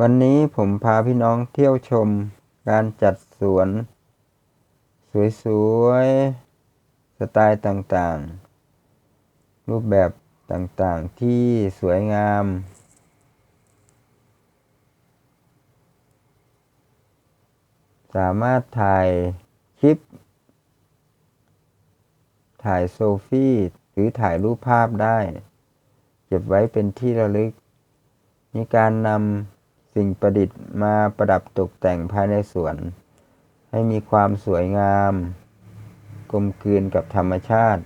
วันนี้ผมพาพี่น้องเที่ยวชมการจัดสวน สวยๆ สไตล์ต่างๆ รูปแบบต่างๆที่สวยงาม สามารถถ่ายคลิป ถ่ายโซฟี่หรือถ่ายรูปภาพได้ เก็บไว้เป็นที่ระลึก มีการนำ สิ่งประดิษฐ์มาประดับตกแต่งภายในสวน ให้มีความสวยงาม กลมกลืนกับธรรมชาติ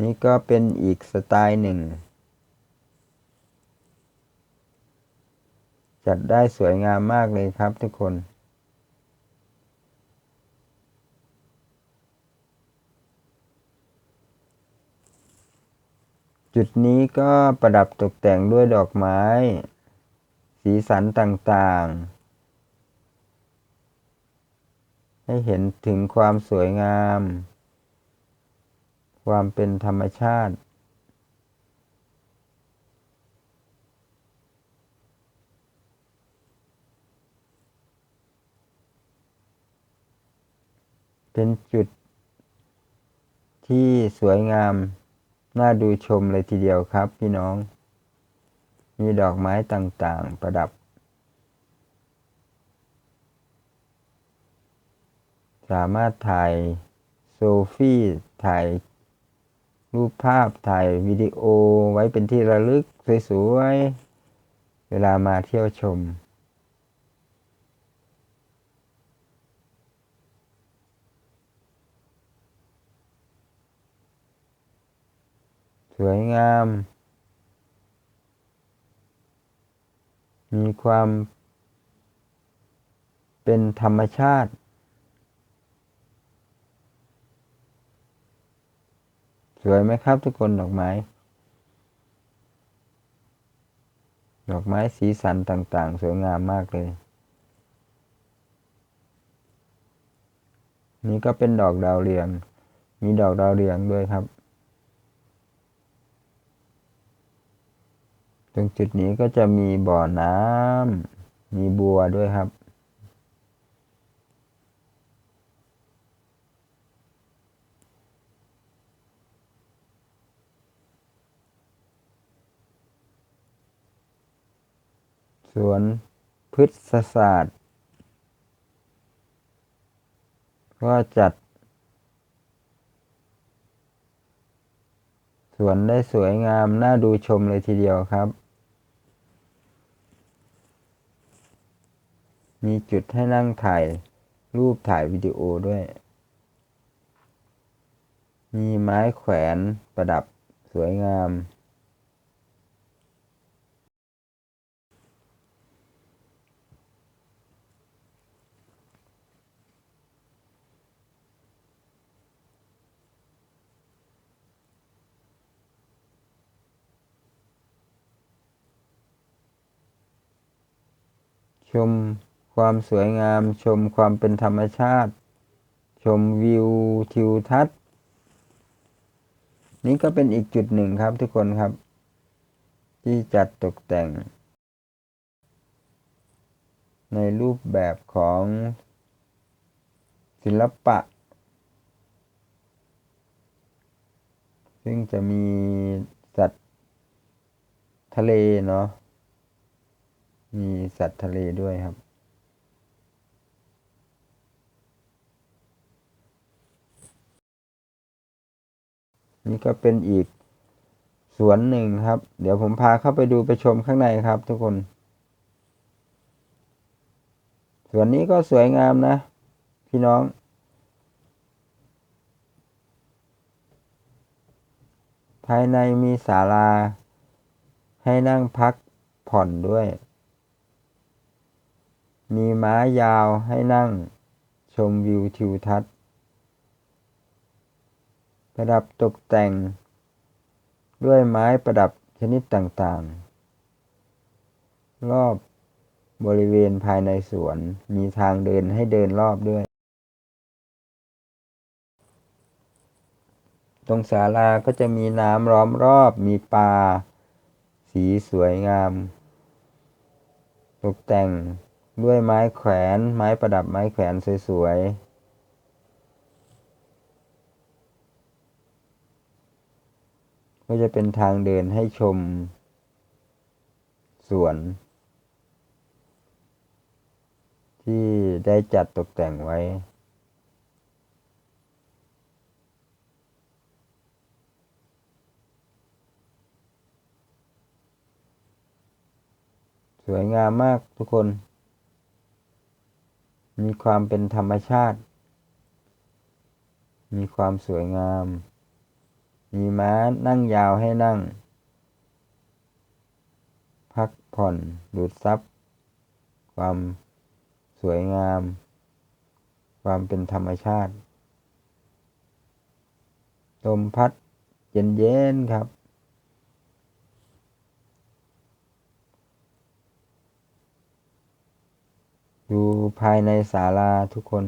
นี่ก็เป็นอีกสไตล์หนึ่ง จัดได้สวยงามมากเลยครับทุกคน จุดนี้ก็ประดับตกแต่งด้วยดอกไม้ สีสันต่างๆ ให้เห็นถึงความสวยงาม ความเป็นธรรมชาติ เป็นจุดที่สวยงาม น่าดูชมเลยทีเดียวครับพี่น้อง มีดอกไม้ต่างๆประดับ สามารถถ่ายโซฟี่ถ่ายรูปภาพถ่ายวิดีโอไว้เป็นที่ระลึกสวยๆ เวลามาเที่ยวชม สวยงาม มีความ เป็นธรรมชาติ สวยไหมครับทุกคนดอกไม้ ดอกไม้สีสันต่างๆ สวยงามมากเลย นี่ก็เป็นดอกดาวเรืองมีดอกดาวเรืองด้วยครับ รงจุดนี้ก็จะมีบ่อน้ำมีบัวด้วยครับ สวนพฤกษศาสตร์ ก็จัด สวนได้สวยงาม น่าดูชมเลยทีเดียวครับ มีจุดให้นั่งถ่าย รูปถ่ายวิดีโอด้วย มีไม้แขวนประดับสวยงาม ชม ความสวยงาม ชมความเป็นธรรมชาติ ชมวิวทิวทัศน์ นี่ก็เป็นอีกจุดหนึ่งครับทุกคนครับ ที่จัดตกแต่ง ในรูปแบบของศิลปะ ซึ่งจะมีสัตว์ทะเลเนาะมีสัตว์ทะเลด้วยครับ นี่ก็เป็นอีกสวนหนึ่งครับ เดี๋ยวผมพาเข้าไปดูไปชมข้างในครับ ทุกคน สวนนี้ก็สวยงามนะ พี่น้อง ภายในมีศาลา ให้นั่งพักผ่อนด้วย มีม้ายาวให้นั่งชมวิวทิวทัศน์ ประดับตกแต่ง ด้วยไม้ประดับชนิดต่างๆ รอบบริเวณภายในสวนมีทางเดินให้เดินรอบด้วย ตรงศาลาก็จะมีน้ำล้อมรอบมีปลาสีสวยงาม ตกแต่งด้วยไม้แขวน ไม้ประดับไม้แขวนสวยๆ ก็จะเป็นทางเดินให้ชม สวน ที่ได้จัดตกแต่งไว้ สวยงามมากทุกคน มีความเป็นธรรมชาติ มีความสวยงาม มีม้านั่งยาวให้นั่ง พักผ่อนดูดซับ ความสวยงาม ความเป็นธรรมชาติลมพัดเย็นๆครับ อยู่ภายในศาลาทุกคน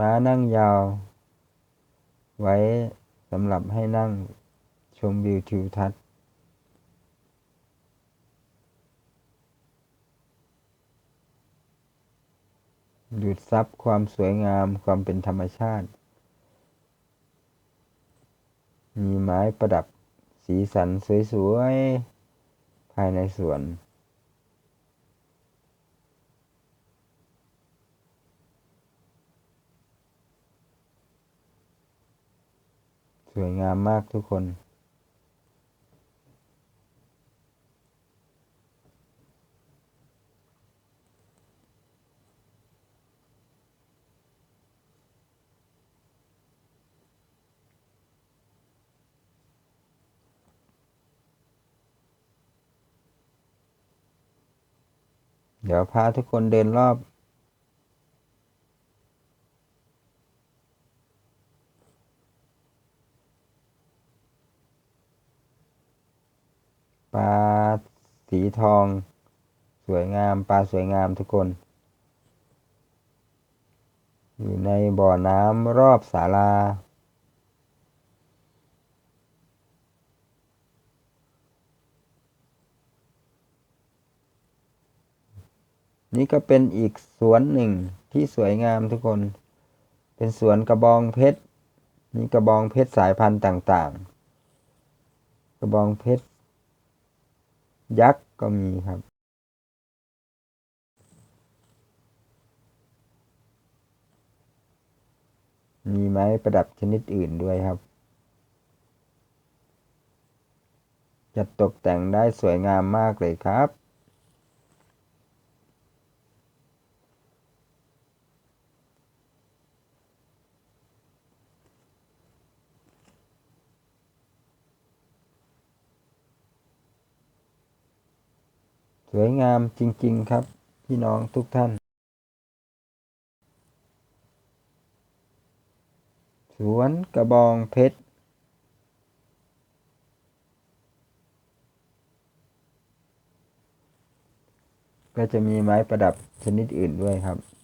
ม้านั่งยาว ไว้สำหรับให้นั่งชมวิวทิวทัศน์ ดูดซับความสวยงามความเป็นธรรมชาติ มีไม้ประดับสีสันสวยๆ ภายในสวน วยงามมากทุกคน เดี๋ยวพาทุกคนเดินรอบ ปลา สีทอง สวยงามปลาสวยงามทุกคน อยู่ในบ่อน้ำรอบศาลานี่ก็เป็นอีกสวนหนึ่งที่สวยงามทุกคน เป็นสวนกระบองเพชรมีกระบองเพชรสายพันธุ์ต่าง ๆ กระบองเพชร ยักษ์ก็มีครับ มีไม้ประดับชนิดอื่นด้วยครับ จะตกแต่งได้สวยงามมากเลยครับ สวยงามจริง ๆ ครับ พี่น้องทุกท่าน สวนกระบองเพชรก็จะมีไม้ประดับชนิดอื่นด้วยครับ